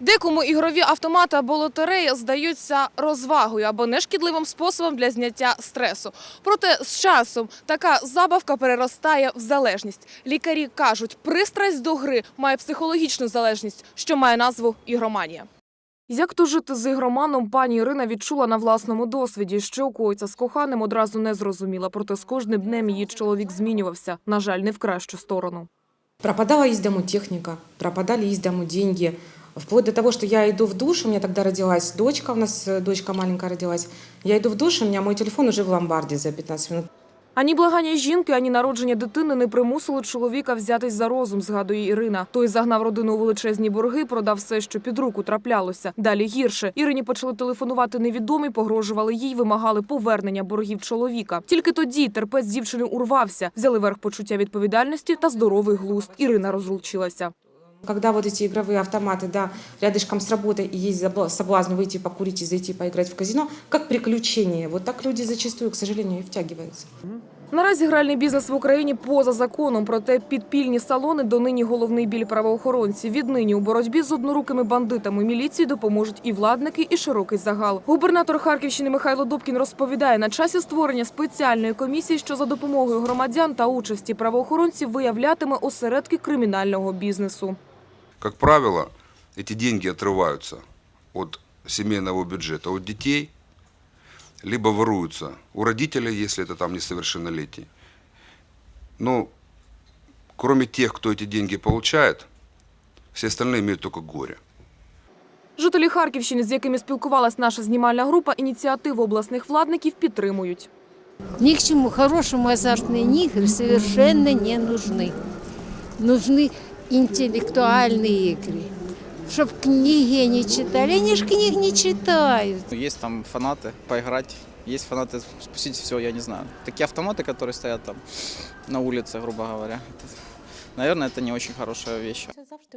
Декому ігрові автомати або лотереї здаються розвагою або нешкідливим способом для зняття стресу. Проте з часом така забавка переростає в залежність. Лікарі кажуть, пристрасть до гри має психологічну залежність, що має назву ігроманія. Як то жити з ігроманом, пані Ірина відчула на власному досвіді, що коїться з коханим, одразу не зрозуміла. Проте з кожним днем її чоловік змінювався. На жаль, не в кращу сторону. Пропадала из дому техника, пропадали из дому. Вплоть до того, что я иду в душ, у меня тогда родилась дочка, у нас э, дочка маленькая родилась. Я иду в душ, у меня мой телефон уже в ломбарде за 15 минут. Ані благання жінки, ані народження дитини не примусили чоловіка взятись за розум, згадує Ірина. Той загнав родину у величезні борги, продав все, що під руку траплялося. Далі гірше. Ірині почали телефонувати невідомі, погрожували їй, вимагали повернення боргів чоловіка. Тільки тоді терпець дівчини урвався, взяли верх почуття відповідальності та здоровий глузд. Ірина розлучилася. Когда вот эти игровые автоматы, да, рядышком с работой, и есть забла- соблазн выйти покурить и зайти поиграть в казино, как приключение. Вот так люди зачастую, к сожалению, и втягиваются. Наразі гральний бізнес в Україні поза законом, проте підпільні салони донині головний біль правоохоронців. Віднині у боротьбі з однорукими бандитами міліції допоможуть і владники, і широкий загал. Губернатор Харківщини Михайло Добкін розповідає, на часі створення спеціальної комісії, що за допомогою громадян та участі правоохоронців виявлятиме осередки кримінального бізнесу. Как правило, эти деньги отрываются от семейного бюджета, от детей, либо воруются у родителей, если это там несовершеннолетний. Но кроме тех, кто эти деньги получает, все остальные имеют только горе. Жителі Харківщини, з якими спілкувалась наша знімальна група, ініціативу обласних владників підтримують. Ни к чему хорошему азартные игры совершенно не нужны. Нужны интеллектуальные игры. Чтоб книги они читали. Они же книг не читают. Ну, Есть там фанаты поиграть, есть фанаты спустить все, я не знаю. Такие автоматы, которые стоят там на улице, грубо говоря. наверное, это не очень хорошая вещь.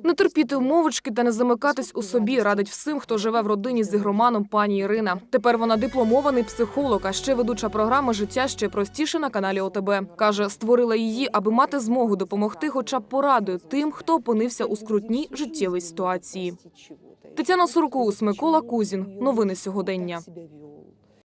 Не терпіти умовочки та не замикатись у собі радить всім, хто живе в родині з ігроманом пані Ірина. Тепер вона дипломований психолог, а ще ведуча програми Життя ще простіше на каналі ОТБ. каже, створила її, аби мати змогу допомогти, хоча б порадою тим, хто опинився у скрутній життєвій ситуації. Тетяна Суркус, Микола Кузін. Новини сьогодення.